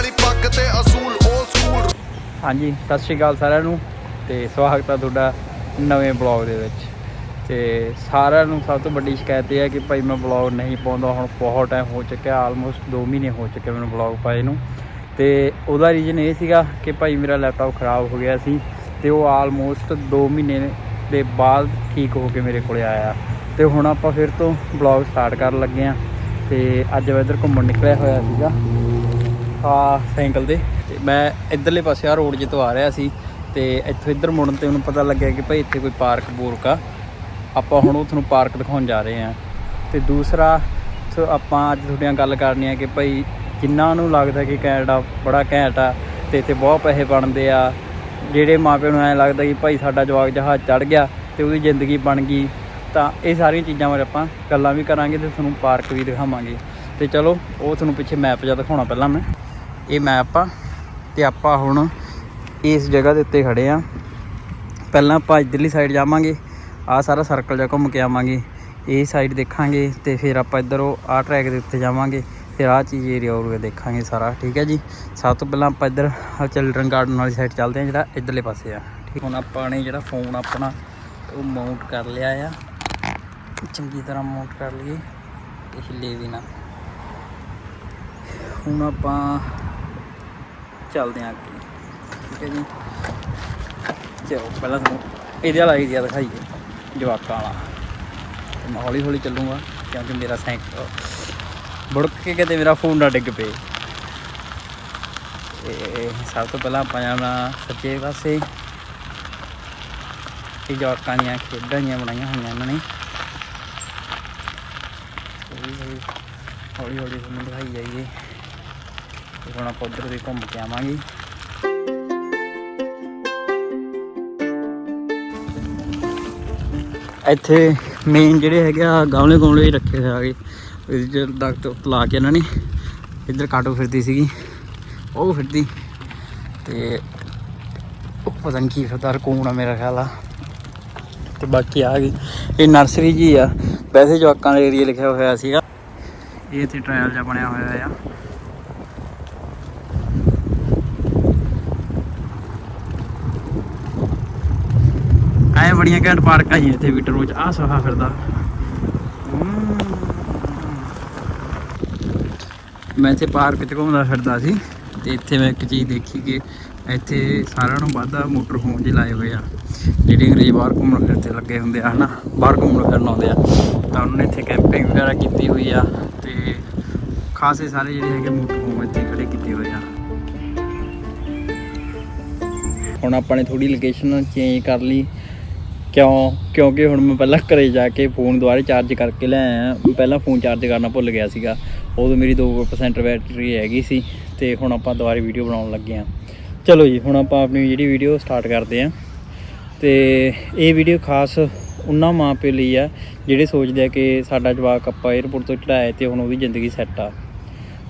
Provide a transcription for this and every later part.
ਵਾਲੀ ਪੱਗ ਤੇ ਅਸੂਲ 올 ਸਕੂਲ ਹਾਂਜੀ, ਸਤਿ ਸ਼੍ਰੀ ਅਕਾਲ ਸਾਰਿਆਂ ਨੂੰ ਤੇ ਸਵਾਗਤ ਹੈ ਤੁਹਾਡਾ ਨਵੇਂ ਬਲੌਗ ਦੇ ਵਿੱਚ। ਤੇ ਸਾਰਿਆਂ ਨੂੰ ਸਭ ਤੋਂ ਵੱਡੀ ਸ਼ਿਕਾਇਤ ਇਹ ਹੈ ਕਿ ਭਾਈ ਮੈਂ ਬਲੌਗ ਨਹੀਂ ਪਾਉਂਦਾ, ਹੁਣ ਬਹੁਤ ਟਾਈਮ ਹੋ ਚੁੱਕਿਆ ਆਲਮੋਸਟ 2 ਮਹੀਨੇ ਹੋ ਚੁੱਕੇ ਮੈਨੂੰ ਬਲੌਗ ਪਾਏ ਨੂੰ। ਤੇ ਉਹਦਾ ਰੀਜ਼ਨ ਇਹ ਸੀਗਾ ਕਿ ਭਾਈ ਮੇਰਾ ਲੈਪਟਾਪ ਖਰਾਬ ਹੋ ਗਿਆ ਸੀ ਤੇ ਉਹ ਆਲਮੋਸਟ 2 ਮਹੀਨੇ ਦੇ ਬਾਅਦ ਠੀਕ ਹੋ ਕੇ ਮੇਰੇ ਕੋਲੇ ਆਇਆ। ਤੇ ਹੁਣ ਆਪਾਂ ਫਿਰ ਤੋਂ ਬਲੌਗ ਸਟਾਰਟ ਕਰਨ ਲੱਗੇ ਆ ਤੇ ਅੱਜ ਮੈਂ ਇੱਧਰ ਘੁੰਮਣ ਨਿਕਲਿਆ ਹੋਇਆ ਸੀਗਾ। ਆ ਸਾਈਕਲ ਤੇ। ਤੇ ਮੈਂ ਇਧਰਲੇ ਪਾਸੇ ਆ ਰੋਡ ਜਿੱਤੋਂ ਆ ਰਿਹਾ ਸੀ ਤੇ ਇੱਥੋਂ ਇੱਧਰ ਮੁੜਨ ਤੇ ਉਹਨੂੰ ਪਤਾ ਲੱਗਿਆ ਕਿ ਭਾਈ ਇੱਥੇ ਕੋਈ ਪਾਰਕ ਪੂਰਕ ਆ। ਆਪਾਂ ਹੁਣ ਉਹ ਤੁਹਾਨੂੰ ਪਾਰਕ ਦਿਖਾਉਣ ਜਾ ਰਹੇ ਆ ਤੇ ਦੂਸਰਾ ਸੋ ਆਪਾਂ ਅੱਜ ਤੁਹਾਡੀਆਂ ਗੱਲ ਕਰਨੀ ਆ ਕਿ ਭਾਈ ਜਿਨ੍ਹਾਂ ਨੂੰ ਲੱਗਦਾ ਕਿ ਕੈਨੇਡਾ ਬੜਾ ਘੈਂਟ ਆ ਤੇ ਇੱਥੇ ਬਹੁਤ ਪੈਸੇ ਬਣਦੇ ਆ। ਜਿਹੜੇ ਮਾਪਿਆਂ ਨੂੰ ਐਂ ਲੱਗਦਾ ਕਿ ਭਾਈ ਸਾਡਾ ਜਵਾਕ ਜਹਾਜ਼ ਚੜ ਗਿਆ ਤੇ ਉਹਦੀ ਜ਼ਿੰਦਗੀ ਬਣ ਗਈ। ਤਾਂ ਇਹ ਸਾਰੀਆਂ ਚੀਜ਼ਾਂ ਬਾਰੇ ਆਪਾਂ ਗੱਲਾਂ ਵੀ ਕਰਾਂਗੇ ਤੇ ਤੁਹਾਨੂੰ ਪਾਰਕ ਵੀ ਦਿਖਾਵਾਂਗੇ। ਤੇ ਚਲੋ, ਉਹ ਤੁਹਾਨੂੰ ਪਿੱਛੇ ਮੈਪ ਜਿਹਾ ਦਿਖਾਉਣਾ ਪਹਿਲਾਂ ਮੈਂ। ਇਹ ਮੈਪ ਆ ਤੇ ਆਪਾਂ ਹੁਣ ਇਸ ਜਗ੍ਹਾ ਦੇ ਉੱਤੇ ਖੜੇ ਆ। ਪਹਿਲਾਂ ਆਪਾਂ ਇੱਧਰਲੀ ਸਾਈਡ ਜਾਵਾਂਗੇ ਆ ਸਾਰਾ ਸਰਕਲ ਜਿਹਾ ਘੁੰਮ ਕੇ ਆਵਾਂਗੇ, ਇਹ ਸਾਈਡ ਦੇਖਾਂਗੇ ਤੇ ਫਿਰ ਆਪਾਂ ਇੱਧਰ ਉਹ ਆ ਟਰੈਕ ਦੇ ਉੱਤੇ ਜਾਵਾਂਗੇ, ਫਿਰ ਆ ਚੀਜ਼ ਏਰੀਆ ਹੋਰ ਦੇਖਾਂਗੇ ਸਾਰਾ, ਠੀਕ ਹੈ ਜੀ? ਸਭ ਤੋਂ ਪਹਿਲਾਂ ਆਪਾਂ ਇੱਧਰ ਚਿਲਡਰਨ ਗਾਰਡਨ ਵਾਲੀ ਸਾਈਡ ਚੱਲਦੇ ਆ, ਜਿਹੜਾ ਇੱਧਰਲੇ ਪਾਸੇ ਆ, ਠੀਕ? ਹੁਣ ਆਪਾਂ ਨੇ ਜਿਹੜਾ ਫੋਨ ਆਪਣਾ, ਉਹ ਮਾਊਂਟ ਕਰ ਲਿਆ ਆ। ਚੰਗੀ ਤਰ੍ਹਾਂ ਮਾਊਂਟ ਕਰ ਲਈਏ, ਇਹ ਹਿੱਲੇ ਵੀ ਨਾ ਹੁਣ ਆਪਾਂ ਚੱਲਦੇ ਆਂ ਅੱਗੇ। ਠੀਕ ਹੈ ਜੀ। ਚਲੋ, ਪਹਿਲਾਂ ਤੁਹਾਨੂੰ ਇਹਦੇ ਵਾਲਾ ਏਰੀਆ ਦਿਖਾਈਏ, ਜਵਾਕਾਂ ਵਾਲਾ। ਮੈਂ ਹੌਲੀ ਹੌਲੀ ਚੱਲੂਗਾ, ਕਿਉਂਕਿ ਮੇਰਾ ਸਾਈਕਲ ਬੁੜਕ ਕੇ ਕਿਤੇ ਮੇਰਾ ਫੋਨ ਨਾ ਡਿੱਗ ਪਏ। ਤੇ ਸਭ ਤੋਂ ਪਹਿਲਾਂ ਆਪਾਂ ਜਾਣਾ ਸੱਚੇ ਪਾਸੇ। ਇਹ ਜਵਾਕਾਂ ਦੀਆਂ ਖੇਡਾਂ ਜੀਆਂ ਬਣਾਈਆਂ ਹੋਈਆਂ ਇਹਨਾਂ ਨੇ। ਹੌਲੀ ਹੌਲੀ ਤੁਹਾਨੂੰ ਦਿਖਾਈ ਜਾਈਏ। ਤੇ ਹੁਣ ਆਪਾਂ ਉੱਧਰ ਵੀ ਘੁੰਮ ਕੇ ਆਵਾਂਗੇ। ਇੱਥੇ ਮੇਨ ਜਿਹੜੇ ਹੈਗੇ ਆ ਗਮਲੇ ਗਮਲੇ ਹੀ ਰੱਖੇ ਹੋਏ ਆਗੇ ਇਹਦੇ ਚ ਦਰਖਤ ਲਾ ਕੇ ਇਹਨਾਂ ਨੇ ਇੱਧਰ ਕਾਟੋ ਫਿਰਦੀ ਸੀਗੀ। ਉਹ ਫਿਰਦੀ। ਤੇ ਉਹ ਪਤਾ ਨਹੀਂ ਕੀ ਫਿਰਦਾ, ਰਕੂਨ ਆ ਮੇਰਾ ਖਿਆਲ ਆ। ਤੇ ਬਾਕੀ ਆ ਗਈ। ਇਹ ਨਰਸਰੀ ਜੀ ਆ। ਵੈਸੇ ਜਵਾਕਾਂ ਦਾ ਏਰੀਆ ਲਿਖਿਆ ਹੋਇਆ ਸੀਗਾ। ਇਹ ਇੱਥੇ ਟ੍ਰਾਇਲ ਜਿਹਾ ਬਣਿਆ ਹੋਇਆ ਆ ਐ ਬੜੀਆਂ ਘੈਂਟ ਪਾਰਕਾਂ ਹੀ ਇੱਥੇ ਵੀ ਵਿੱਚ ਆ ਸੋਹਾ ਫਿਰਦਾ। ਮੈਂ ਇੱਥੇ ਪਾਰਕ 'ਚ ਘੁੰਮਦਾ ਫਿਰਦਾ ਸੀ ਤੇ ਇੱਥੇ ਮੈਂ ਇੱਕ ਚੀਜ਼ ਦੇਖੀ ਕਿ ਇੱਥੇ ਸਾਰਿਆਂ ਨੂੰ ਵੱਧ ਮੋਟਰ ਹੋਮ ਜਿਹੇ ਲਾਏ ਹੋਏ ਆ। ਜਿਹੜੇ ਅੰਗਰੇਜ਼ ਬਾਹਰ ਘੁੰਮਣ ਫਿਰਨ ਤੇ ਲੱਗੇ ਹੁੰਦੇ ਆ, ਹਨਾ? ਬਾਹਰ ਘੁੰਮਣ ਫਿਰਨ ਆਉਂਦੇ ਆ। ਤਾਂ ਉਹਨਾਂ ਨੇ ਇੱਥੇ ਕੈਂਪਿੰਗ ਵਗੈਰਾ ਕੀਤੀ ਹੋਈ ਆ ਤੇ ਖਾਸੇ ਸਾਰੇ ਜਿਹੜੇ ਹੈਗੇ ਮੋਟਰ ਹੋਮ ਇੱਥੇ ਖੜੇ ਕੀਤੇ ਹੋਏ ਆ। ਹੁਣ ਆਪਾਂ ਨੇ ਥੋੜੀ ਲੋਕੇਸ਼ਨ ਚੇਂਜ ਕਰ ਲਈ। ਕਿਉਂ? ਕਿਉਂਕਿ ਹੁਣ ਮੈਂ ਪਹਿਲਾਂ ਘਰੇ ਜਾ ਕੇ ਫੋਨ ਦੁਬਾਰਾ ਚਾਰਜ ਕਰਕੇ ਲੈ ਆਇਆ। ਪਹਿਲਾਂ ਫੋਨ ਚਾਰਜ ਕਰਨਾ ਭੁੱਲ ਗਿਆ ਸੀਗਾ। ਉਦੋਂ ਮੇਰੀ 2% ਬੈਟਰੀ ਹੈਗੀ ਸੀ ਤੇ ਹੁਣ ਆਪਾਂ ਦੁਬਾਰਾ ਵੀਡੀਓ ਬਣਾਉਣ ਲੱਗੇ ਆ ਚਲੋ ਜੀ, ਹੁਣ ਆਪਾਂ ਆਪਣੀ ਜਿਹੜੀ ਵੀਡੀਓ ਸਟਾਰਟ ਕਰਦੇ ਆ ਤੇ ਇਹ ਵੀਡੀਓ ਖਾਸ ਉਹਨਾਂ ਮਾਂ ਪਿਓ ਲਈ ਆ, ਜਿਹੜੇ ਸੋਚਦੇ ਆ ਕਿ ਸਾਡਾ ਜਵਾਕ ਆਪਾਂ 에어ਪੋਰਟ ਤੋਂ ਚੜਾਇਆ ਤੇ ਹੁਣ ਉਹਦੀ ਜ਼ਿੰਦਗੀ ਸੈੱਟ ਆ।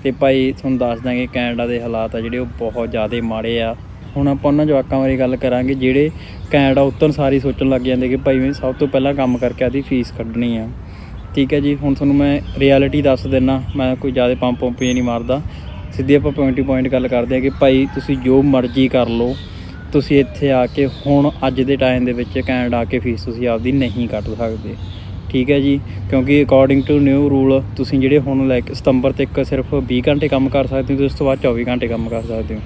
ਤੇ ਭਾਈ ਤੁਹਾਨੂੰ ਦੱਸ ਦਾਂਗੇ ਕੈਨੇਡਾ ਦੇ ਹਾਲਾਤ ਆ ਜਿਹੜੇ ਉਹ ਬਹੁਤ ਜ਼ਿਆਦਾ ਮਾੜੇ ਆ। ਹੁਣ ਆਪਾਂ ਉਹਨਾਂ ਜਵਾਕਾਂ ਬਾਰੇ ਗੱਲ ਕਰਾਂਗੇ, ਜਿਹੜੇ ਕੈਨੇਡਾ ਉਤਰਨ ਸਾਰੀ ਸੋਚਣ ਲੱਗ ਜਾਂਦੇ ਕਿ ਭਾਈ ਮੈਂ ਸਭ ਤੋਂ ਪਹਿਲਾਂ ਕੰਮ ਕਰਕੇ ਆਦੀ ਫੀਸ ਕੱਢਣੀ ਆ। ਠੀਕ ਹੈ ਜੀ, ਹੁਣ ਤੁਹਾਨੂੰ ਮੈਂ ਰਿਐਲਿਟੀ ਦੱਸ ਦਿੰਨਾ, ਮੈਂ ਕੋਈ ਜ਼ਿਆਦਾ ਪੰਪ ਪੰਪ ਨਹੀਂ ਮਾਰਦਾ। ਸਿੱਧੀ ਆਪਾਂ ਪੁਆਇੰਟ ਟੂ ਪੁਆਇੰਟ ਗੱਲ ਕਰਦੇ ਆ ਕਿ ਭਾਈ ਤੁਸੀਂ ਜੋ ਮਰਜ਼ੀ ਕਰ ਲਓ, ਤੁਸੀਂ ਇੱਥੇ ਆ ਕੇ ਹੁਣ, ਅੱਜ ਦੇ ਟਾਈਮ ਦੇ ਵਿੱਚ ਕੈਨੇਡਾ ਆ ਕੇ ਫੀਸ ਤੁਸੀਂ ਆਪਦੀ ਨਹੀਂ ਕੱਢ ਸਕਦੇ। ਠੀਕ ਹੈ ਜੀ, ਕਿਉਂਕਿ ਅਕੋਰਡਿੰਗ ਟੂ ਨਿਊ ਰੂਲ ਤੁਸੀਂ ਜਿਹੜੇ ਹੁਣ ਲੈ ਕੇ ਸਤੰਬਰ ਤੱਕ ਸਿਰਫ 20 ਘੰਟੇ ਕੰਮ ਕਰ ਸਕਦੇ ਹੋ, ਤੇ ਉਸ ਤੋਂ ਬਾਅਦ 24 ਘੰਟੇ ਕੰਮ ਕਰ ਸਕਦੇ ਹੋ।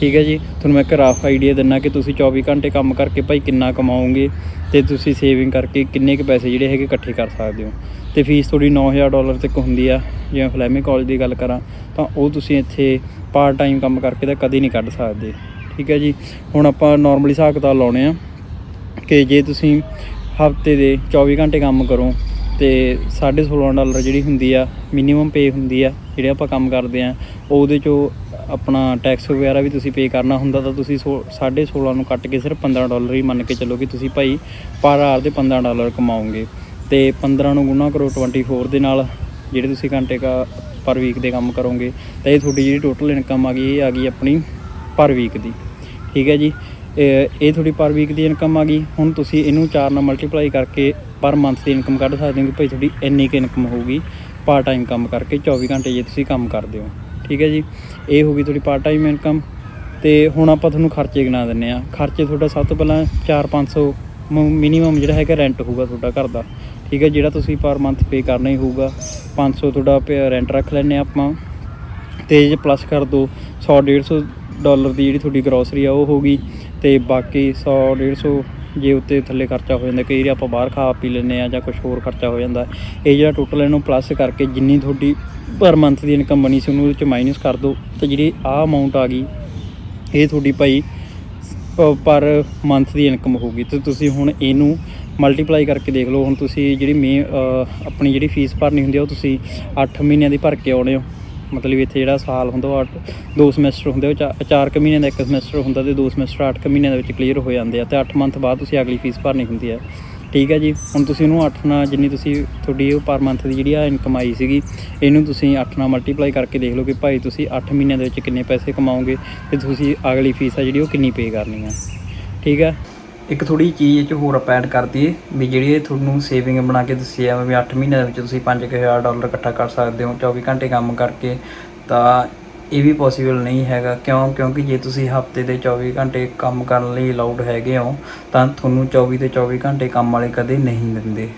ਠੀਕ ਹੈ ਜੀ। ਤੁਹਾਨੂੰ ਮੈਂ ਇੱਕ ਰਫ ਆਈਡੀਆ ਦਿੰਨਾ ਕਿ ਤੁਸੀਂ 24 ਘੰਟੇ ਕੰਮ ਕਰਕੇ ਭਾਈ ਕਿੰਨਾ ਕਮਾਓਗੇ ਤੇ ਤੁਸੀਂ ਸੇਵਿੰਗ ਕਰਕੇ ਕਿੰਨੇ ਕੁ ਪੈਸੇ ਜਿਹੜੇ ਹੈਗੇ ਇਕੱਠੇ ਕਰ ਸਕਦੇ ਹੋ। ਤੇ ਫੀਸ ਤੁਹਾਡੀ 9000 ਡਾਲਰ ਤੱਕ ਹੁੰਦੀ ਆ। ਜਿਵੇਂ ਫਲੈਮਿੰਗ ਕਾਲਜ ਦੀ ਗੱਲ ਕਰਾਂ, ਤਾਂ ਉਹ ਤੁਸੀਂ ਇੱਥੇ ਪਾਰਟ ਟਾਈਮ ਕੰਮ ਕਰਕੇ ਤਾਂ ਕਦੇ ਨਹੀਂ ਕੱਢ ਸਕਦੇ। ਠੀਕ ਹੈ ਜੀ। ਹੁਣ ਆਪਾਂ ਨਾਰਮਲੀ ਹਿਸਾਬ ਕਿਤਾਬ ਲਾਉਣੇ ਆ ਕਿ ਜੇ ਤੁਸੀਂ ਹਫ਼ਤੇ ਦੇ 24 ਘੰਟੇ ਕੰਮ ਕਰੋ ਤੇ 16.5 ਡਾਲਰ ਜਿਹੜੀ ਹੁੰਦੀ ਆ ਮਿਨੀਮਮ ਪੇ ਹੁੰਦੀ ਆ, ਜਿਹੜੇ ਆਪਾਂ ਕੰਮ ਕਰਦੇ ਆ, ਉਹਦੇ ਚੋਂ ਆਪਣਾ ਟੈਕਸ ਵਗੈਰਾ ਵੀ ਤੁਸੀਂ ਪੇ ਕਰਨਾ ਹੁੰਦਾ ਤਾਂ ਤੁਸੀਂ 16.5 ਨੂੰ ਕੱਟ ਕੇ ਸਿਰਫ 15 ਡਾਲਰ ਹੀ ਮੰਨ ਕੇ ਚੱਲੋ ਕਿ ਤੁਸੀਂ ਭਾਈ ਪਰ ਆਰ ਦੇ 15 ਡਾਲਰ ਕਮਾਓਗੇ। ਤੇ 15 ਨੂੰ ਗੁਣਾ ਕਰੋ 24 ਦੇ ਨਾਲ, ਜਿਹੜੇ ਤੁਸੀਂ ਘੰਟੇ ਕਾ ਪਰ ਵੀਕ ਦੇ ਕੰਮ ਕਰੋਗੇ, ਤਾਂ ਇਹ ਤੁਹਾਡੀ ਜਿਹੜੀ ਟੋਟਲ ਇਨਕਮ ਆ ਗਈ, ਇਹ ਆ ਗਈ ਆਪਣੀ ਪਰ ਵੀਕ ਦੀ। ਠੀਕ ਹੈ ਜੀ? ਇਹ ਇਹ ਤੁਹਾਡੀ ਪਰ ਵੀਕ ਦੀ ਇਨਕਮ ਆ ਗਈ। ਹੁਣ ਤੁਸੀਂ ਇਹਨੂੰ 4 ਨਾਲ ਮਲਟੀਪਲਾਈ ਕਰਕੇ ਪਰ ਮੰਥ ਦੀ ਇਨਕਮ ਕੱਢ ਸਕਦੇ ਹੋ ਕਿ ਭਾਈ ਤੁਹਾਡੀ ਇੰਨੀ ਕੁ ਇਨਕਮ ਹੋਊਗੀ ਪਾਰਟ ਟਾਈਮ ਕੰਮ ਕਰਕੇ 24 ਘੰਟੇ ਜੇ ਤੁਸੀਂ ਕੰਮ ਕਰਦੇ ਹੋ। ਠੀਕ ਹੈ ਜੀ। ਇਹ ਹੋ ਗਈ ਤੁਹਾਡੀ ਪਾਰਟ ਟਾਈਮ ਇਨਕਮ ਤੇ ਹੁਣ ਆਪਾਂ ਤੁਹਾਨੂੰ ਖਰਚੇ ਗਿਣਾ ਦਿੰਨੇ ਆ। ਖਰਚੇ ਤੁਹਾਡਾ ਸਭ ਤੋਂ ਪਹਿਲਾਂ 4-500 ਮਿਨੀਮਮ ਜਿਹੜਾ ਹੈਗਾ ਰੈਂਟ ਹੋਊਗਾ ਤੁਹਾਡਾ ਘਰ ਦਾ। ਠੀਕ ਹੈ, ਜਿਹੜਾ ਤੁਸੀਂ ਪਰ ਮੰਥ ਪੇ ਕਰਨਾ ਹੀ ਹੋਊਗਾ। 500 ਤੁਹਾਡਾ ਰੈਂਟ ਰੱਖ ਲੈਨੇ ਆ ਆਪਾਂ। ਤੇ ਜੇ ਪਲੱਸ ਕਰ ਦੋ 100 150 ਡਾਲਰ ਦੀ ਜਿਹੜੀ ਤੁਹਾਡੀ ਗਰੋਸਰੀ ਆ, ਉਹ ਹੋਗੀ ਤੇ ਬਾਕੀ 100 150 ਜੇ ਉੱਤੇ ਥੱਲੇ ਖਰਚਾ ਹੋ ਜਾਂਦਾ, ਕਈ ਵਾਰੀ ਆਪਾਂ ਬਾਹਰ ਖਾ ਪੀ ਲੈਂਦੇ ਆ ਜਾਂ ਕੁਝ ਹੋਰ ਖਰਚਾ ਹੋ ਜਾਂਦਾ। ਇਹ ਜਿਹੜਾ ਟੋਟਲ ਇਹਨੂੰ ਪਲੱਸ ਕਰਕੇ ਜਿੰਨੀ ਤੁਹਾਡੀ ਪਰ ਮੰਥ ਦੀ ਇਨਕਮ ਬਣੀ ਸੀ, ਉਹਨੂੰ ਉਹਦੇ ਚ ਮਾਈਨਸ ਕਰ ਦਿਓ। ਤੇ ਜਿਹੜੀ ਆਹ ਅਮਾਉਂਟ ਆ ਗਈ, ਇਹ ਤੁਹਾਡੀ ਭਾਈ ਪਰ ਮੰਥ ਦੀ ਇਨਕਮ ਹੋਊਗੀ। ਤੇ ਤੁਸੀਂ ਹੁਣ ਇਹਨੂੰ ਮਲਟੀਪਲਾਈ ਕਰਕੇ ਦੇਖ ਲਓ। ਹੁਣ ਤੁਸੀਂ ਜਿਹੜੀ ਮੇ ਆਪਣੀ ਜਿਹੜੀ ਫੀਸ ਭਰਨੀ ਹੁੰਦੀ ਆ, ਉਹ ਤੁਸੀਂ 8 ਮਹੀਨਿਆਂ ਦੀ ਭਰ ਕੇ ਆਉਣੇ ਹੋ। ਮਤਲਬ ਇੱਥੇ ਜਿਹੜਾ ਸਾਲ ਹੁੰਦਾ ਉਹ ਅੱਠ- ਦੋ ਸਮੈਸਟਰ ਹੁੰਦੇ ਉਹ ਚਾ- ਚਾਰ ਕੁ ਮਹੀਨਿਆਂ ਦਾ ਇੱਕ ਸਮੈਸਟਰ ਹੁੰਦਾ ਤੇ ਦੋ ਸਮੈਸਟਰ 8 ਕੁ ਮਹੀਨਿਆਂ ਦੇ ਵਿੱਚ ਕਲੀਅਰ ਹੋ ਜਾਂਦੇ ਆ ਤੇ 8 ਮੰਥ ਬਾਅਦ ਤੁਸੀਂ ਅਗਲੀ ਫੀਸ ਭਰਨੀ ਹੁੰਦੀ ਹੈ ਠੀਕ ਹੈ ਜੀ, ਹੁਣ ਤੁਸੀਂ ਉਹਨੂੰ 8 ਨਾਲ ਜਿੰਨੀ ਤੁਸੀਂ ਤੁਹਾਡੀ ਉਹ ਪਰ ਮੰਥ ਦੀ ਜਿਹੜੀ ਆ ਇਨਕਮ ਆਈ ਸੀਗੀ, ਇਹਨੂੰ ਤੁਸੀਂ 8 ਨਾਲ ਮਲਟੀਪਲਾਈ ਕਰਕੇ ਦੇਖ ਲਓ ਕਿ ਭਾਈ ਤੁਸੀਂ 8 ਮਹੀਨਿਆਂ ਦੇ ਵਿੱਚ ਕਿੰਨੇ ਪੈਸੇ ਕਮਾਓਗੇ ਤੇ ਤੁਸੀਂ ਅਗਲੀ ਫੀਸ ਆ ਜਿਹੜੀ ਉਹ ਕਿੰਨੀ ਪੇ ਕਰਨੀ ਆ। ਠੀਕ ਹੈ ਇੱਕ ਥੋੜੀ ਚੀਜ਼ ਇਹ ਚ ਹੋਰ ਆਪਾਂ ਐਡ ਕਰ ਦਈਏ ਵੀ ਜਿਹੜੀ ਇਹ ਤੁਹਾਨੂੰ ਸੇਵਿੰਗ ਬਣਾ ਕੇ ਦੱਸੀ ਆ ਵੀ 8 ਮਹੀਨਿਆਂ ਦੇ ਵਿੱਚ ਤੁਸੀਂ 5000 ਡਾਲਰ ਇਕੱਠਾ ਕਰ ਸਕਦੇ ਹੋ 24 ਘੰਟੇ ਕੰਮ ਕਰਕੇ, ਤਾਂ ਇਹ ਵੀ ਪੋਸੀਬਲ ਨਹੀਂ ਹੈਗਾ। ਕਿਉਂ? ਕਿਉਂਕਿ ਜੇ ਤੁਸੀਂ ਹਫ਼ਤੇ ਦੇ 24 ਘੰਟੇ ਕੰਮ ਕਰਨ ਲਈ ਅਲਾਉਡ ਹੈਗੇ ਹੋ, ਤਾਂ ਤੁਹਾਨੂੰ 24 ਦੇ 24 ਘੰਟੇ ਕੰਮ ਵਾਲੇ ਕਦੇ ਨਹੀਂ ਦਿੰਦੇ।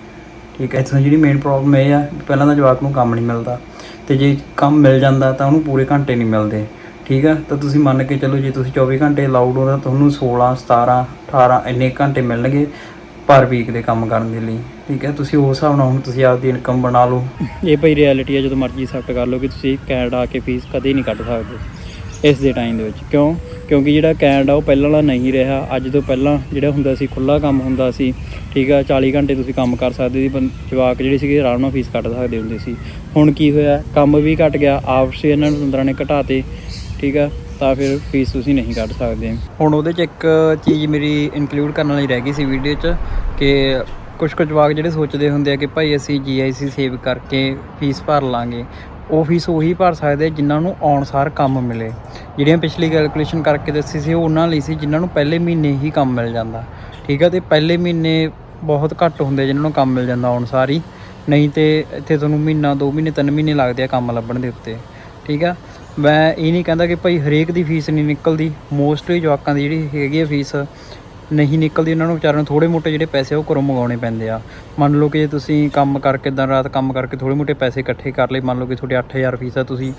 ਠੀਕ ਹੈ? ਇੱਥੋਂ ਜਿਹੜੀ ਮੇਨ ਪ੍ਰੋਬਲਮ ਇਹ ਆ ਪਹਿਲਾਂ ਤਾਂ ਜਵਾਕ ਨੂੰ ਕੰਮ ਨਹੀਂ ਮਿਲਦਾ। ਤੇ ਜੇ ਕੰਮ ਮਿਲ ਜਾਂਦਾ ਤਾਂ ਉਹਨੂੰ ਪੂਰੇ ਘੰਟੇ ਨਹੀਂ ਮਿਲਦੇ। ਠੀਕ ਆ? ਤਾਂ ਤੁਸੀਂ ਮੰਨ ਕੇ ਚੱਲੋ ਜੇ ਤੁਸੀਂ 24 ਘੰਟੇ ਅਲਾਉਡ ਹੋ ਤਾਂ ਤੁਹਾਨੂੰ 16 17 18 ਇੰਨੇ ਘੰਟੇ ਮਿਲਣਗੇ ਪਰ ਵੀਕ ਦੇ ਕੰਮ ਕਰਨ ਦੇ ਲਈ, ਠੀਕ ਹੈ ਤੁਸੀਂ ਉਸ ਹਿਸਾਬ ਨਾਲ ਹੁਣ ਤੁਸੀਂ ਆਪਦੀ ਇਨਕਮ ਬਣਾ ਲਓ। ਇਹ ਭਈ ਰਿਐਲਿਟੀ ਹੈ ਜਦੋਂ ਮਰਜ਼ੀ ਸੈੱਟ ਕਰ ਲਓ ਕਿ ਤੁਸੀਂ ਕੈਨੇਡਾ ਆ ਕੇ ਫੀਸ ਕਦੇ ਨਹੀਂ ਕੱਢ ਸਕਦੇ ਇਸ ਦੇ ਟਾਈਮ ਦੇ ਵਿੱਚ। ਕਿਉਂ? ਕਿਉਂਕਿ ਜਿਹੜਾ ਕੈਨੇਡਾ ਉਹ ਪਹਿਲਾਂ ਵਾਲਾ ਨਹੀਂ ਰਿਹਾ। ਅੱਜ ਤੋਂ ਪਹਿਲਾਂ ਜਿਹੜਾ ਹੁੰਦਾ ਸੀ ਖੁੱਲਾ ਕੰਮ ਹੁੰਦਾ ਸੀ, ਠੀਕ ਆ? 40 ਘੰਟੇ ਤੁਸੀਂ ਕੰਮ ਕਰ ਸਕਦੇ ਸੀ, ਬੰ- ਜਵਾਕ ਜਿਹੜੇ ਸੀਗੇ ਆਰਾਮ ਨਾਲ ਫੀਸ ਕੱਢ ਸਕਦੇ ਹੁੰਦੇ ਸੀ। ਹੁਣ ਕੀ ਹੋਇਆ? ਕੰਮ ਵੀ ਘਟ ਗਿਆ, ਆਪਸੇ ਇਹਨਾਂ ਨੂੰ ਤੰਦਰਾਂ ਨੇ ਘਟਾਤੇ। ਠੀਕ ਆ, ਤਾਂ ਫਿਰ ਫੀਸ ਤੁਸੀਂ ਨਹੀਂ ਕੱਢ ਸਕਦੇ। ਹੁਣ ਉਹਦੇ 'ਚ ਇੱਕ ਚੀਜ਼ ਮੇਰੀ ਇਨਕਲੂਡ ਕਰਨ ਵਾਲੀ ਰਹਿ ਗਈ ਸੀ ਵੀਡੀਓ 'ਚ, ਕਿ ਕੁਝ ਕੁ ਜਵਾਕ ਜਿਹੜੇ ਸੋਚਦੇ ਹੁੰਦੇ ਆ ਕਿ ਭਾਈ ਅਸੀਂ ਜੀਆਈਸੀ ਸੇਵ ਕਰਕੇ ਫੀਸ ਭਰ ਲਾਂਗੇ, ਉਹ ਫੀਸ ਉਹੀ ਭਰ ਸਕਦੇ ਆ ਜਿਨ੍ਹਾਂ ਨੂੰ ਆਉਣਸਾਰ ਕੰਮ ਮਿਲੇ। ਜਿਹੜੀਆਂ ਪਿਛਲੀ ਕੈਲਕੂਲੇਸ਼ਨ ਕਰਕੇ ਦੱਸੀ ਸੀ, ਉਹ ਉਹਨਾਂ ਲਈ ਸੀ ਜਿਨ੍ਹਾਂ ਨੂੰ ਪਹਿਲੇ ਮਹੀਨੇ ਹੀ ਕੰਮ ਮਿਲ ਜਾਂਦਾ। ਠੀਕ ਆ, ਤੇ ਪਹਿਲੇ ਮਹੀਨੇ ਬਹੁਤ ਘੱਟ ਹੁੰਦੇ ਜਿਨ੍ਹਾਂ ਨੂੰ ਕੰਮ ਮਿਲ ਜਾਂਦਾ ਆਉਣਸਾਰ ਹੀ। ਨਹੀਂ ਤੇ ਇੱਥੇ ਤੁਹਾਨੂੰ ਮਹੀਨਾ 2 ਮਹੀਨੇ 3 ਮਹੀਨੇ ਲੱਗਦੇ ਆ ਕੰਮ ਲੱਭਣ ਦੇ ਉੱਤੇ। ਠੀਕ ਆ ਮੈਂ ਇਹ ਨਹੀਂ ਕਹਿੰਦਾ ਕਿ ਭਾਈ ਹਰੇਕ ਦੀ ਫੀਸ ਨਹੀਂ ਨਿਕਲਦੀ। ਮੋਸਟਲੀ ਜਵਾਕਾਂ ਦੀ ਜਿਹੜੀ ਹੈਗੀ ਆ ਫੀਸ ਨਹੀਂ ਨਿਕਲਦੀ, ਉਹਨਾਂ ਨੂੰ ਵਿਚਾਰਿਆਂ ਨੂੰ ਥੋੜੇ ਮੋਟੇ ਜਿਹੜੇ ਪੈਸੇ ਉਹ ਘਰੋਂ ਮੰਗਾਉਣੇ ਪੈਂਦੇ ਆ। ਮੰਨ ਲਓ ਕਿ ਜੇ ਤੁਸੀਂ ਕੰਮ ਕਰਕੇ, ਦਿਨ ਰਾਤ ਕੰਮ ਕਰਕੇ ਥੋੜੇ ਮੋਟੇ ਪੈਸੇ ਇਕੱਠੇ ਕਰ ਲਏ, ਮੰਨ ਲਓ ਕਿ ਤੁਹਾਡੇ 8000 ਫੀਸ ਆ, ਤੁਸੀਂ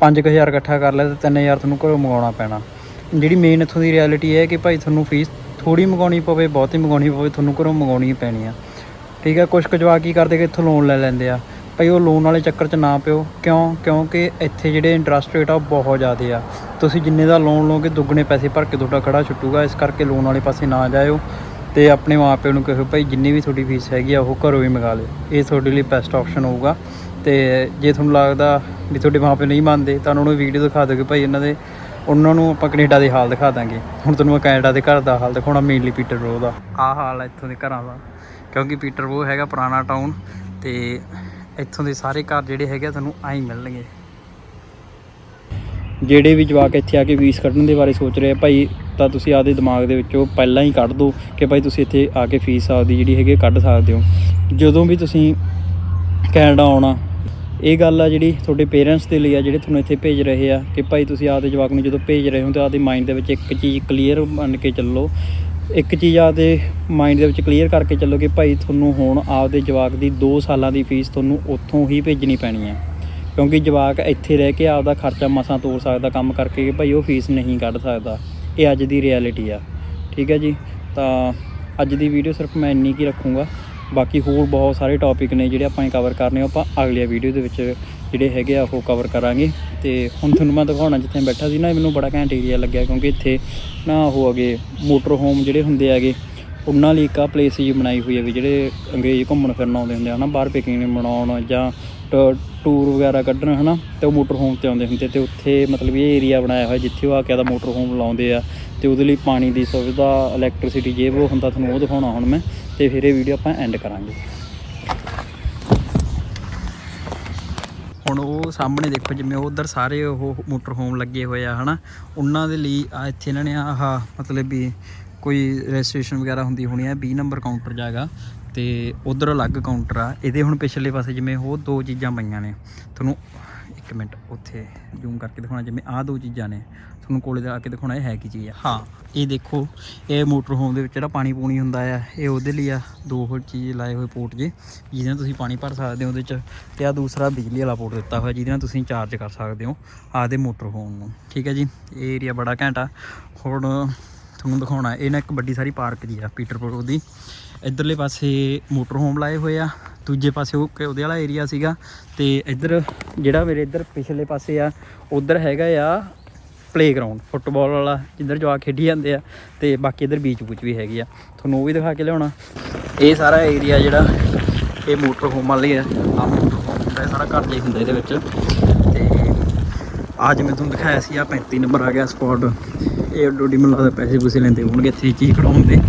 5000 ਇਕੱਠਾ ਕਰ ਲਿਆ ਤੇ 3000 ਤੁਹਾਨੂੰ ਘਰੋਂ ਮੰਗਾਉਣਾ ਪੈਣਾ। ਜਿਹੜੀ ਮੇਨ ਇੱਥੋਂ ਦੀ ਰਿਐਲਿਟੀ ਹੈ ਕਿ ਭਾਈ ਤੁਹਾਨੂੰ ਫੀਸ ਥੋੜੀ ਮੰਗਾਉਣੀ ਪਵੇ, ਬਹੁਤੀ ਮੰਗਾਉਣੀ ਪਵੇ, ਤੁਹਾਨੂੰ ਘਰੋਂ ਮੰਗਾਉਣੀ ਪੈਣੀ ਆ। ਠੀਕ ਹੈ ਕੁਝ ਕੁ ਜਵਾਕ ਕੀ ਕਰਦੇ ਕਿ ਇੱਥੋਂ ਲੋਨ ਲੈ ਲੈਂਦੇ ਆ। ਭਾਈ, ਉਹ ਲੋਨ ਵਾਲੇ ਚੱਕਰ 'ਚ ਨਾ ਪਿਓ। ਕਿਉਂ? ਕਿਉਂਕਿ ਇੱਥੇ ਜਿਹੜੇ ਇੰਟਰਸਟ ਰੇਟ ਆ, ਉਹ ਬਹੁਤ ਜ਼ਿਆਦੇ ਆ। ਤੁਸੀਂ ਜਿੰਨੇ ਦਾ ਲੋਨ ਲਓਗੇ, ਦੁੱਗਣੇ ਪੈਸੇ ਭਰ ਕੇ ਤੁਹਾਡਾ ਖੜਾ ਛੁੱਟੂਗਾ। ਇਸ ਕਰਕੇ ਲੋਨ ਵਾਲੇ ਪਾਸੇ ਨਾ ਜਾਇਓ ਤੇ ਆਪਣੇ ਮਾਪਿਆਂ ਨੂੰ ਕਹੋ, ਭਾਈ, ਜਿੰਨੀ ਵੀ ਤੁਹਾਡੀ ਫੀਸ ਹੈਗੀ ਆ, ਉਹ ਘਰੋਂ ਹੀ ਮੰਗਾ ਲਿਓ। ਇਹ ਤੁਹਾਡੇ ਲਈ ਬੈਸਟ ਆਪਸ਼ਨ ਹੋਊਗਾ। ਤੇ ਜੇ ਤੁਹਾਨੂੰ ਲੱਗਦਾ ਵੀ ਤੁਹਾਡੇ ਮਾਪੇ ਨਹੀਂ ਮੰਨਦੇ, ਤਾਂ ਉਹਨਾਂ ਨੂੰ ਵੀਡੀਓ ਦਿਖਾ ਦਿਓ ਕਿ ਭਾਈ, ਇਹਨਾਂ ਦੇ, ਉਹਨਾਂ ਨੂੰ ਆਪਾਂ ਕੈਨੇਡਾ ਦੇ ਹਾਲ ਦਿਖਾ ਦਾਂਗੇ। ਹੁਣ ਤੁਹਾਨੂੰ ਮੈਂ ਕੈਨੇਡਾ ਦੇ ਘਰ ਦਾ ਹਾਲ ਦਿਖਾਉਣਾ ਮੇਨਲੀ ਪੀਟਰਬਰੋ ਦਾ। ਆਹ ਹਾਲ ਹੈ ਇੱਥੋਂ ਦੇ ਘਰਾਂ ਦਾ। ਕਿਉਂਕਿ ਪੀਟਰਬਰੋ ਹੈਗਾ ਪੁਰਾਣਾ ਟਾਊਨ ਤੇ ਇੱਥੋਂ ਦੇ ਸਾਰੇ ਘਰ ਜਿਹੜੇ ਹੈਗੇ ਆ, ਤੁਹਾਨੂੰ ਆਈ ਮਿਲਣਗੇ। ਜਿਹੜੇ ਵੀ ਜਵਾਕ ਇੱਥੇ ਆ ਕੇ ਫੀਸ ਕੱਢਣ ਦੇ ਬਾਰੇ ਸੋਚ ਰਹੇ ਆ, ਭਾਈ ਤਾਂ ਤੁਸੀਂ ਆਪਦੇ ਦਿਮਾਗ ਦੇ ਵਿੱਚੋਂ ਪਹਿਲਾਂ ਹੀ ਕੱਢ ਦਿਓ ਕਿ ਭਾਈ ਤੁਸੀਂ ਇੱਥੇ ਆ ਕੇ ਫੀਸ ਆਪਦੀ ਜਿਹੜੀ ਹੈਗੀ ਆ, ਕੱਢ ਸਕਦੇ ਹੋ। ਜਦੋਂ ਵੀ ਤੁਸੀਂ ਕੈਨੇਡਾ ਆਉਣਾ, ਇਹ ਗੱਲ ਆ ਜਿਹੜੀ ਤੁਹਾਡੇ ਪੇਰੈਂਟਸ ਦੇ ਲਈ ਆ, ਜਿਹੜੇ ਤੁਹਾਨੂੰ ਇੱਥੇ ਭੇਜ ਰਹੇ ਆ ਕਿ ਭਾਈ ਤੁਸੀਂ ਆਪਦੇ ਜਵਾਕ ਨੂੰ ਜਦੋਂ ਭੇਜ ਰਹੇ ਹੋ, ਤਾਂ ਆਪਦੇ ਮਾਈਂਡ ਦੇ ਵਿੱਚ ਇੱਕ ਚੀਜ਼ ਕਲੀਅਰ ਬਣ ਕੇ ਚੱਲੋ ਇੱਕ ਚੀਜ਼ ਆਪਦੇ ਮਾਈਂਡ ਦੇ ਵਿੱਚ ਕਲੀਅਰ ਕਰਕੇ ਚੱਲੋ ਕਿ ਭਾਈ ਤੁਹਾਨੂੰ ਹੁਣ ਆਪਦੇ ਜਵਾਕ ਦੀ 2 ਸਾਲਾਂ ਦੀ ਫੀਸ ਤੁਹਾਨੂੰ ਉੱਥੋਂ ਹੀ ਭੇਜਣੀ ਪੈਣੀ ਹੈ। ਕਿਉਂਕਿ ਜਵਾਕ ਇੱਥੇ ਰਹਿ ਕੇ ਆਪਦਾ ਖਰਚਾ ਮਸਾਂ ਤੋਰ ਸਕਦਾ ਕੰਮ ਕਰਕੇ ਕਿ ਭਾਈ ਉਹ ਫੀਸ ਨਹੀਂ ਕੱਢ ਸਕਦਾ। ਇਹ ਅੱਜ ਦੀ ਰਿਐਲਿਟੀ ਆ। ਠੀਕ ਹੈ ਜੀ? ਤਾਂ ਅੱਜ ਦੀ ਵੀਡੀਓ ਸਿਰਫ ਮੈਂ ਇੰਨੀ ਕੀ ਰੱਖੂੰਗਾ। ਬਾਕੀ ਹੋਰ ਬਹੁਤ ਸਾਰੇ ਟੌਪਿਕ ਨੇ ਜਿਹੜੇ ਆਪਾਂ ਕਵਰ ਕਰਨੇ ਆ, ਉਹ ਆਪਾਂ ਅਗਲੀ ਵੀਡੀਓ ਦੇ ਵਿੱਚ ਜਿਹੜੇ ਹੈਗੇ ਆ, ਉਹ ਕਵਰ ਕਰਾਂਗੇ। ਤੇ ਹੁਣ ਤੁਹਾਨੂੰ ਮੈਂ ਦਿਖਾਉਣਾ ਜਿੱਥੇ ਬੈਠਾ ਸੀ ਨਾ ਮੈਨੂੰ ਬੜਾ ਘੈਂਟ ਏਰੀਆ ਲੱਗਿਆ ਕਿਉਂਕਿ ਇੱਥੇ ਨਾ ਉਹ ਹੈਗੇ ਮੋਟਰ ਹੋਮ ਜਿਹੜੇ ਹੁੰਦੇ ਹੈਗੇ, ਉਹਨਾਂ ਲਈ ਇੱਕ ਆ ਪਲੇਸ ਜੀ ਬਣਾਈ ਹੋਈ ਹੈ ਵੀ ਜਿਹੜੇ ਅੰਗਰੇਜ਼ ਘੁੰਮਣ ਫਿਰਨ ਆਉਂਦੇ ਹੁੰਦੇ ਆ ਹਨਾ ਬਾਹਰ ਪਿਕਨਿਕ ਮਨਾਉਣ ਜਾਂ ਟੂਰ ਵਗੈਰਾ ਕੱਢਣ, ਹਨਾ, ਤੇ ਉਹ ਮੋਟਰ ਹੋਮ ਤੇ ਆਉਂਦੇ ਹੁੰਦੇ ਤੇ ਉੱਥੇ ਮਤਲਬ ਇਹ ਏਰੀਆ ਬਣਾਇਆ ਹੋਇਆ, ਜਿੱਥੇ ਉਹ ਆ ਕੇ ਆਦਾ ਮੋਟਰ ਹੋਮ ਲਾਉਂਦੇ ਆ। ਤੇ ਉਹਦੇ ਲਈ ਪਾਣੀ ਦੀ ਸੁਵਿਧਾ ਇਲੈਕਟ੍ਰਿਸਿਟੀ ਜੇ ਉਹ ਹੁੰਦਾ, ਤੁਹਾਨੂੰ ਉਹ ਦਿਖਾਉਣਾ ਹੁਣ ਮੈਂ। ਤੇ ਫਿਰ ਇਹ ਵੀਡੀਓ ਆਪਾਂ ਐਂਡ ਕਰਾਂਗੇ ਹੁਣ ਉਹ ਸਾਹਮਣੇ ਦੇਖੋ ਜਿਵੇਂ ਉਧਰ ਸਾਰੇ ਉਹ ਮੋਟਰ ਹੋਮ ਲੱਗੇ ਹੋਏ ਆ, ਹਨਾ? ਉਹਨਾਂ ਦੇ ਲਈ ਆ ਇੱਥੇ ਇਹਨਾਂ ਨੇ ਆਹ ਮਤਲਬ ਵੀ ਕੋਈ ਰਜਿਸਟ੍ਰੇਸ਼ਨ ਵਗੈਰਾ ਹੁੰਦੀ ਹੋਣੀ ਆ 20 ਨੰਬਰ ਕਾਊਂਟਰ ਜਾਗਾ ਤੇ ਉਧਰ ਅਲੱਗ ਕਾਊਂਟਰ ਆ। ਇਹਦੇ ਹੁਣ ਪਿਛਲੇ ਪਾਸੇ ਜਿਵੇਂ ਉਹ ਦੋ ਚੀਜ਼ਾਂ ਪਈਆਂ ਨੇ। ਤੁਹਾਨੂੰ ਇੱਕ ਇੱਕ ਮਿੰਟ ਉੱਥੇ ਜ਼ੂਮ ਕਰਕੇ ਦਿਖਾਉਣਾ, ਜਿਵੇਂ ਆਹ ਦੋ ਚੀਜ਼ਾਂ ਨੇ। ਤੁਹਾਨੂੰ ਕੋਲੇ ਜਾ ਕੇ ਦਿਖਾਉਣਾ ਇਹ ਹੈ ਕੀ ਚੀਜ਼ ਆ। ਹਾਂ, ਇਹ ਦੇਖੋ, ਇਹ ਮੋਟਰ ਹੋਮ ਦੇ ਵਿੱਚ ਜਿਹੜਾ ਪਾਣੀ ਪੂਣੀ ਹੁੰਦਾ ਆ, ਇਹ ਉਹਦੇ ਲਈ ਆ, ਦੋ ਹੋਰ ਚੀਜ਼ ਲਾਏ ਹੋਏ ਪੋਰਟ ਜੇ, ਜਿਹਦੇ ਨਾਲ ਤੁਸੀਂ ਪਾਣੀ ਭਰ ਸਕਦੇ ਹੋ ਉਹਦੇ ਚ, ਤੇ ਆ ਦੂਸਰਾ ਬਿਜਲੀ ਵਾਲਾ ਪੋਰਟ ਦਿੱਤਾ ਹੋਇਆ, ਜਿਹਦੇ ਨਾਲ ਤੁਸੀਂ ਚਾਰਜ ਕਰ ਸਕਦੇ ਹੋ ਆਦੇ ਮੋਟਰ ਹੋਮ ਨੂੰ। ਠੀਕ ਹੈ ਜੀ, ਇਹ ਏਰੀਆ ਬੜਾ ਘੈਂਟ ਹੁਣ ਤੁਹਾਨੂੰ ਦਿਖਾਉਣਾ, ਇਹ ਨਾ ਇੱਕ ਵੱਡੀ ਸਾਰੀ ਪਾਰਕ ਜੀ ਆ, ਪੀਟਰਪੁਰ ਉਹਦੀ। ਇਧਰਲੇ ਪਾਸੇ ਮੋਟਰ ਹੋਮ ਲਾਏ ਹੋਏ ਆ, ਦੂਜੇ ਪਾਸੇ ਉਹ ਕ- ਉਹਦੇ ਵਾਲਾ ਏਰੀਆ ਸੀਗਾ, ਤੇ ਇੱਧਰ ਜਿਹੜਾ ਮੇਰੇ ਇੱਧਰ ਪਿਛਲੇ ਪਾਸੇ ਆ, ਉਧਰ ਹੈਗਾ ਆ ਪਲੇਗਰਾਉਂਡ ਫੁੱਟਬਾਲ ਵਾਲਾ, ਜਿੱਧਰ ਜਵਾਕ ਖੇਡੀ ਜਾਂਦੇ ਆ ਤੇ ਬਾਕੀ ਇੱਧਰ ਬੀਚ ਬੂਚ ਵੀ ਹੈਗੀ ਆ। ਤੁਹਾਨੂੰ ਉਹ ਵੀ ਦਿਖਾ ਕੇ ਲਿਆਉਣਾ। ਇਹ ਸਾਰਾ ਏਰੀਆ ਜਿਹੜਾ, ਇਹ ਮੋਟਰ ਹੋਮ ਵਾਲੀ ਆ। ਆ ਮੋਟਰ ਹੋਮ ਹੁੰਦਾ ਸਾਰਾ ਘਰ ਜਿਹਾ ਹੀ ਹੁੰਦਾ ਇਹਦੇ ਵਿੱਚ। ਤੇ ਅੱਜ ਮੈਂ ਤੁਹਾਨੂੰ ਦਿਖਾਇਆ ਸੀ ਆ 35 ਨੰਬਰ ਆ ਗਿਆ ਸਪੌਟ ਇਹ ਡੋਡੀ ਮੈਨੂੰ ਲੱਗਦਾ ਪੈਸੇ ਪੂਸੇ ਲੈਂਦੇ ਹੋਣਗੇ ਇੱਥੇ ਚੀਜ਼ ਕਢਾਉਣ ਦੇ।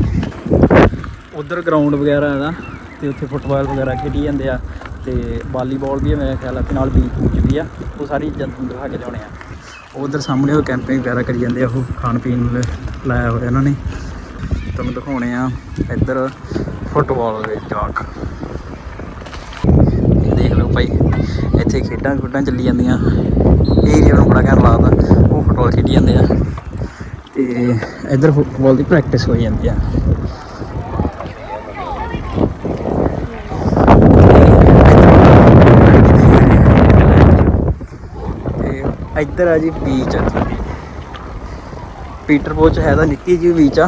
ਉਧਰ ਗਰਾਊਂਡ ਵਗੈਰਾ ਹੈ ਨਾ, ਤੇ ਉੱਥੇ ਫੁੱਟਬਾਲ ਵਗੈਰਾ ਖੇਡੀ ਜਾਂਦੇ ਆ। ਤੇ ਵਾਲੀਬਾਲ ਵੀ ਹੈ, ਮੇਰੇ ਖਿਆਲ ਆ, ਤੇ ਨਾਲ ਬੀਚ ਬੂਚ ਵੀ ਆ। ਉਹ ਸਾਰੀ ਚੀਜ਼ਾਂ ਤੁਹਾਨੂੰ ਦਿਖਾ ਕੇ ਲਿਆਉਣੇ ਆ। ਉਧਰ ਸਾਹਮਣੇ ਉਹ ਕੈਂਪਿੰਗ ਵਗੈਰਾ ਕਰੀ ਜਾਂਦੇ ਆ ਉਹ ਖਾਣ ਪੀਣ ਲਾਇਆ ਹੋਇਆ ਇਹਨਾਂ ਨੇ। ਤੁਹਾਨੂੰ ਦਿਖਾਉਣੇ ਆ ਇੱਧਰ ਫੁੱਟਬਾਲ ਦੇ ਚਾਕ। ਦੇਖ ਲਓ ਭਾਈ, ਇੱਥੇ ਖੇਡਾਂ ਖੁੱਡਾਂ ਚੱਲੀ ਜਾਂਦੀਆਂ। ਇਹ ਏਰੀਆ ਨੂੰ ਬੜਾ ਘੈਂਟ ਲੱਗਦਾ ਉਹ ਫੁੱਟਬਾਲ ਖੇਡੀ ਜਾਂਦੇ ਆ। ਤੇ ਇੱਧਰ ਫੁੱਟਬਾਲ ਦੀ ਪ੍ਰੈਕਟਿਸ ਹੋਈ ਜਾਂਦੀ ਆ ਤੇ ਇੱਧਰ ਆ ਜੀ ਬੀਚ ਪੀਟਰਪੋਰ ਚ ਹੈ ਤਾਂ ਨਿੱਕੀ ਜਿਹੀ ਬੀਚ ਆ।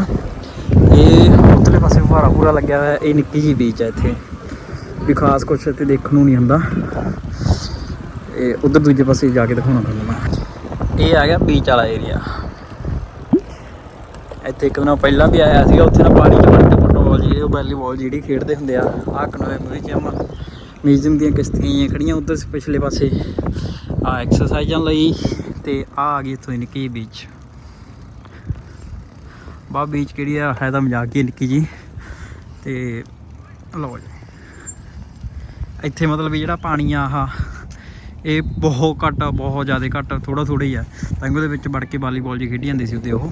ਇਹ ਉਧਰਲੇ ਪਾਸੇ ਫੁਹਾਰਾ ਪੂਰਾ ਲੱਗਿਆ ਹੋਇਆ, ਇਹ ਨਿੱਕੀ ਜਿਹੀ ਬੀਚ ਆ ਇੱਥੇ। ਵੀ ਖਾਸ ਕੁਛ ਇੱਥੇ ਦੇਖਣ ਨੂੰ ਨਹੀਂ ਹੁੰਦਾ। ਇਹ ਉਧਰ ਦੂਜੇ ਪਾਸੇ ਜਾ ਕੇ ਦਿਖਾਉਣਾ ਤੁਹਾਨੂੰ ਮੈਂ। ਇਹ ਆ ਗਿਆ ਬੀਚ ਵਾਲਾ ਏਰੀਆ ਇੱਥੇ ਇੱਕ ਦਿਨ ਪਹਿਲਾਂ ਵੀ ਆਇਆ ਸੀਗਾ, ਉੱਥੇ ਨਾ ਪਾਣੀ ਚ ਵੜ ਕੇ ਫੁੱਟਬਾਲ ਜੀ ਉਹ ਵਾਲੀਬਾਲ ਜਿਹੜੀ ਖੇਡਦੇ ਹੁੰਦੇ ਆ, ਆਹ ਕਨੋਏ ਮਿਊਜ਼ੀਅਮ ਮਿਊਜ਼ੀਅਮ ਦੀਆਂ ਕਿਸ਼ਤੀਆਂ ਖੜੀਆਂ ਉਧਰ ਪਿਛਲੇ ਪਾਸੇ। ਆ ਐਕਸਰਸਾਈਜ਼ਾਂ ਲਈ ਤੇ ਆ ਆ ਗਈ ਇੱਥੋਂ ਦੀ ਨਿੱਕੀ ਬੀਚ ਬਾ ਬੀਚ ਕਿਹੜੀ ਆ, ਹੈ ਤਾਂ ਮਜ਼ਾਕ ਹੀ ਨਿੱਕੀ ਜੀ ਤੇ ਲਓ ਜੀ। ਇੱਥੇ ਮਤਲਬ ਵੀ ਜਿਹੜਾ ਪਾਣੀ ਆ ਆਹ, ਇਹ ਬਹੁਤ ਘੱਟ ਆ, ਬਹੁਤ ਜ਼ਿਆਦਾ ਘੱਟ ਥੋੜਾ ਥੋੜਾ ਹੀ ਆ। ਤਾਂ ਉਹਦੇ ਵਿੱਚ ਵੜ ਕੇ ਵਾਲੀਬਾਲ ਜੀ ਖੇਡੀ ਜਾਂਦੇ ਸੀ ਉੱਤੇ ਉਹ।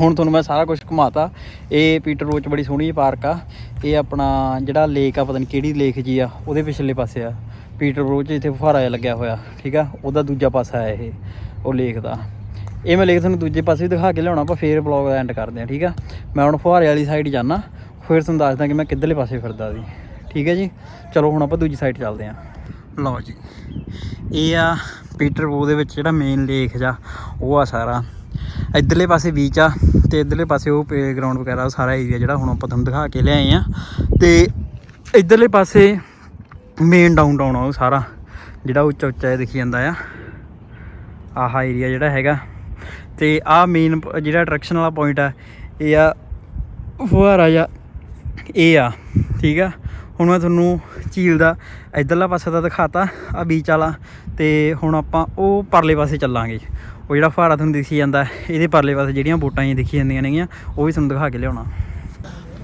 ਹੁਣ ਤੁਹਾਨੂੰ ਮੈਂ ਸਾਰਾ ਕੁਝ ਘੁਮਾਤਾ। ਇਹ ਪੀਟਰ ਰੋਚ ਬੜੀ ਸੋਹਣੀ ਪਾਰਕ ਆ। ਇਹ ਆਪਣਾ ਜਿਹੜਾ ਲੇਕ ਆ, ਪਤਾ ਨਹੀਂ ਕਿਹੜੀ ਲੇਕ ਜੀ ਆ, ਉਹਦੇ ਪਿਛਲੇ ਪਾਸੇ ਆ। ਪੀਟਰ 'ਚ ਜਿੱਥੇ ਫੁਹਾਰਾ ਜਿਹਾ ਲੱਗਿਆ ਹੋਇਆ, ਠੀਕ ਆ? ਉਹਦਾ ਦੂਜਾ ਪਾਸਾ ਹੈ ਇਹ, ਉਹ ਲੇਖ ਦਾ। ਇਹ ਮੈਂ ਲੇਖ ਤੁਹਾਨੂੰ ਦੂਜੇ ਪਾਸੇ ਵੀ ਦਿਖਾ ਕੇ ਲਿਆਉਣਾ, ਆਪਾਂ ਫੇਰ ਬਲੌਗ ਦਾ ਐਂਡ ਕਰਦੇ ਆ ਠੀਕ ਆ? ਮੈਂ ਹੁਣ ਫੁਹਾਰੇ ਵਾਲੀ ਸਾਈਡ ਜਾਣਾ ਫਿਰ ਤੁਹਾਨੂੰ ਦੱਸਦਾ ਕਿ ਮੈਂ ਕਿੱਧਰਲੇ ਪਾਸੇ ਫਿਰਦਾ ਸੀ, ਠੀਕ ਹੈ ਜੀ? ਚਲੋ ਹੁਣ ਆਪਾਂ ਦੂਜੀ ਸਾਈਡ ਚੱਲਦੇ ਆ ਲਓ ਜੀ, ਇਹ ਆ ਪੀਟਰਬੋ ਦੇ ਵਿੱਚ ਜਿਹੜਾ ਮੇਨ ਲੇਖ ਜਾ, ਉਹ ਆ ਸਾਰਾ। ਇਧਰਲੇ ਪਾਸੇ ਬੀਚ ਆ, ਤੇ ਇਧਰਲੇ ਪਾਸੇ ਉਹ ਪਲੇਗਰਾਉਂਡ ਵਗੈਰਾ, ਉਹ ਸਾਰਾ ਏਰੀਆ ਜਿਹੜਾ ਹੁਣ ਆਪਾਂ ਤੁਹਾਨੂੰ ਦਿਖਾ ਕੇ ਲਿਆਏ ਆ। ਤੇ ਇਧਰਲੇ ਪਾਸੇ ਮੇਨ ਡਾਊਨ ਟਾਊਨ ਆ ਉਹ ਸਾਰਾ, ਜਿਹੜਾ ਉੱਚਾ ਉੱਚਾ ਜਿਹਾ ਦਿਖੀ ਜਾਂਦਾ ਆ। ਆਹਾ ਏਰੀਆ ਜਿਹੜਾ ਹੈਗਾ। ਤੇ ਆਹ ਮੇਨ ਜਿਹੜਾ ਅਟਰੈਕਸ਼ਨ ਵਾਲਾ ਪੁਆਇੰਟ ਆ, ਇਹ ਆ ਫੁਹਾਰਾ ਜਾਂ ਇਹ ਆ, ਠੀਕ ਆ। ਹੁਣ ਮੈਂ ਤੁਹਾਨੂੰ ਝੀਲ ਦਾ ਇਧਰਲਾ ਪਾਸਾ ਤਾਂ ਦਿਖਾਤਾ, ਆ ਬੀਚ ਵਾਲਾ। ਤੇ ਹੁਣ ਆਪਾਂ ਉਹ ਪਰਲੇ ਪਾਸੇ ਚੱਲਾਂਗੇ। ਉਹ ਜਿਹੜਾ ਫੁਹਾਰਾ ਤੁਹਾਨੂੰ ਦਿਖੀ ਜਾਂਦਾ, ਇਹਦੇ ਪਰਲੇ ਪਾਸੇ ਜਿਹੜੀਆਂ ਬੋਟਾਂ ਹੀ ਦਿਖੀ ਜਾਂਦੀਆਂ ਨੇਗੀਆਂ, ਉਹ ਵੀ ਤੁਹਾਨੂੰ ਦਿਖਾ ਕੇ ਲਿਆਉਣਾ।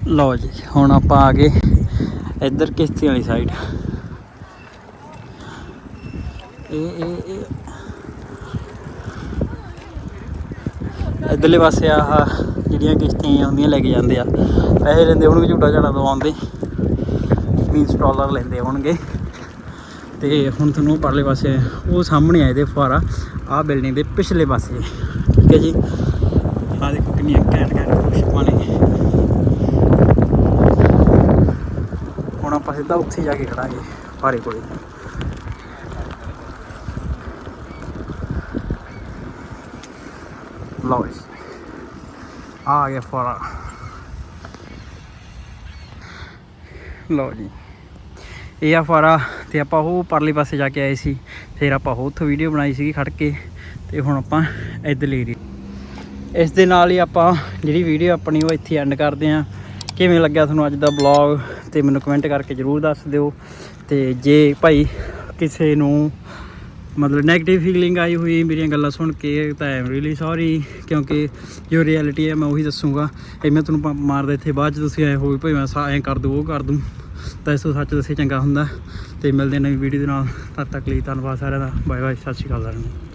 ਲਓ ਜੀ, ਹੁਣ ਆਪਾਂ ਆ ਗਏ ਇੱਧਰ ਕਿਸ਼ਤੀ ਵਾਲੀ ਸਾਈਡ ਇਹ ਇਹ ਇਹ। ਇਧਰਲੇ ਪਾਸੇ ਆਹ ਜਿਹੜੀਆਂ ਕਿਸ਼ਤੀਆਂ ਹੁੰਦੀਆਂ ਲੈ ਕੇ ਜਾਂਦੇ ਆ। ਪੈਸੇ ਲੈਂਦੇ ਹੋਣਗੇ, ਝੂਟਾ ਝਾੜਾ ਦਵਾਉਂਦੇ। 20 ਡਾਲਰ ਲੈਂਦੇ ਹੋਣਗੇ। ਤੇ ਹੁਣ ਤੁਹਾਨੂੰ ਪਰਲੇ ਪਾਸੇ ਉਹ ਸਾਹਮਣੇ ਆ ਇਹਦੇ ਫੁਹਾਰਾ। ਆਹ ਬਿਲਡਿੰਗ ਦੇ ਪਿਛਲੇ ਪਾਸੇ। ਠੀਕ ਹੈ ਜੀ? ਆਹ ਦੇਖੋ ਕਿੰਨੀਆਂ ਘੈਂਟ ਘੈਂਟ ਖੁਸ਼ਬਾਂ ਨੇ। ਹੁਣ ਆਪਾਂ ਸਿੱਧਾ ਉੱਥੇ ਜਾ ਕੇ ਖੜਾਂਗੇ ਫੁਆਰੇ ਕੋਲੇ। ਲਓ ਜੀ ਆ ਗਿਆ ਫੁਹਾਰਾ ਲਓ ਜੀ ਇਹ ਆ ਫੁਹਾਰਾ ਤੇ ਆਪਾਂ ਉਹ ਪਰਲੇ ਪਾਸੇ ਜਾ ਕੇ ਆਏ ਸੀ। ਫਿਰ ਆਪਾਂ ਉਹ ਉੱਥੋਂ ਵੀਡੀਓ ਬਣਾਈ ਸੀਗੀ ਖੜ ਕੇ, ਤੇ ਹੁਣ ਆਪਾਂ ਇੱਧਰ ਲੈ ਰਹੀ ਇਸ ਦੇ ਨਾਲ ਹੀ ਆਪਾਂ ਜਿਹੜੀ ਵੀਡੀਓ ਆਪਣੀ ਉਹ ਇੱਥੇ ਐਂਡ ਕਰਦੇ ਆਂ ਕਿਵੇਂ ਲੱਗਿਆ ਤੁਹਾਨੂੰ ਅੱਜ ਦਾ ਬਲੌਗ ਤੇ ਮੈਨੂੰ ਕਮੈਂਟ ਕਰਕੇ ਜਰੂਰ ਦੱਸ ਦਿਓ। ਤੇ ਜੇ ਭਾਈ ਕਿਸੇ ਨੂੰ ਮਤਲਬ 네ਗੇਟਿਵ ਫੀਲਿੰਗ ਆਈ ਹੋਈ ਮੇਰੀਆਂ ਗੱਲਾਂ ਸੁਣ ਕੇ, ਤਾਂ ਆਈ ਐਮ ਰੀਲੀ ਸੌਰੀ ਕਿਉਂਕਿ ਜੋ ਰਿਐਲਿਟੀ ਹੈ ਮੈਂ ਉਹੀ ਦੱਸੂਗਾ। ਇਹ ਮੈਂ ਤੁਹਾਨੂੰ ਪੰਪ ਮਾਰਦਾ ਇੱਥੇ ਬਾਅਦ ਚ ਤੁਸੀਂ ਆਏ ਹੋਏ ਭਾਈ ਮੈਂ ਸਾ ਐਂ ਕਰ ਦੂੰ ਉਹ ਕਰ ਦੂੰ ਤਾਂ ਇਸ ਤੋਂ ਸੱਚ ਦੱਸੇ ਚੰਗਾ ਹੁੰਦਾ। ਤੇ ਮਿਲਦੇ ਨਵੀਂ ਵੀਡੀਓ ਦੇ ਨਾਲ। ਤਦ ਤੱਕ ਲਈ ਧੰਨਵਾਦ ਸਾਰਿਆਂ ਦਾ। ਬਾਏ ਬਾਏ ਸਤਿ ਸ਼੍ਰੀ ਅਕਾਲ ਸਾਰਿਆਂ ਨੂੰ।